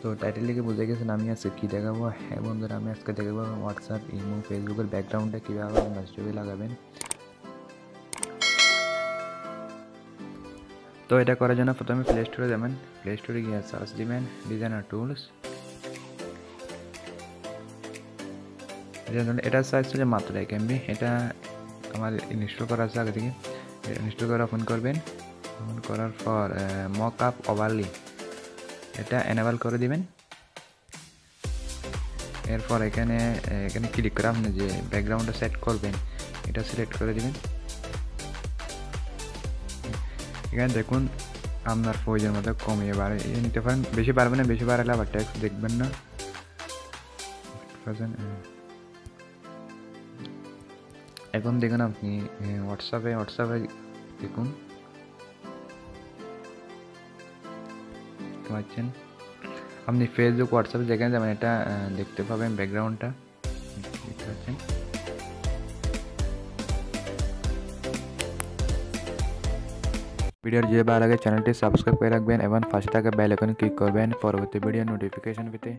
তো টাইটেল লিখে বুঝে গেছেন আমি আজকে কী দেখাবো? হ্যাঁ বন্ধুরা, আমি আজকে দেখাবো হোয়াটসঅ্যাপ ইমো ফেসবুকের ব্যাকগ্রাউন্ডে কীভাবে আপনার লাগাবেন। তো এটা করার জন্য প্রথমে প্লে স্টোরে যাবেন। প্লে স্টোরে গিয়ে সার্চ দিবেন ডিজাইনার টুলস এটা সাইজ হচ্ছে মাত্র এক এমবি এটা আমার ইনস্টল করা আছে আগে থেকে। ইনস্টল করে ওপেন করবেন। ওপেন করার পর মক আপ ওভারলি এটা এনেবল করে দিবেন। এরপর এখানে এখানে ক্লিক করে আপনি যে ব্যাকগ্রাউন্ডটা সেট করবেন, এটা সিলেক্ট করে দিবেন। এখানে দেখুন, আপনার প্রয়োজন মতো কমিয়ে বাড়ে নিতে পারেন। বেশি পারবে না, বেশি বাড়ালে আবার ট্যাক্স দেখবেন না। এখন দেখুন আপনি হোয়াটসঅ্যাপে হোয়াটসঅ্যাপে দেখুন। পাচ্ছেন। আপনি ফেসবুক হোয়াটসঅ্যাপে যেখানে যাবেন, এটা দেখতে পাবেন ব্যাকগ্রাউন্ডটা দেখতে পাচ্ছেন। ভিডিওর যে ভালো লাগে চ্যানেলটি সাবস্ক্রাইব করে রাখবেন এবং পাশে থাকা বেল আইকনে ক্লিক করবেন। পরবর্তী ভিডিও নোটিফিকেশন পেতে।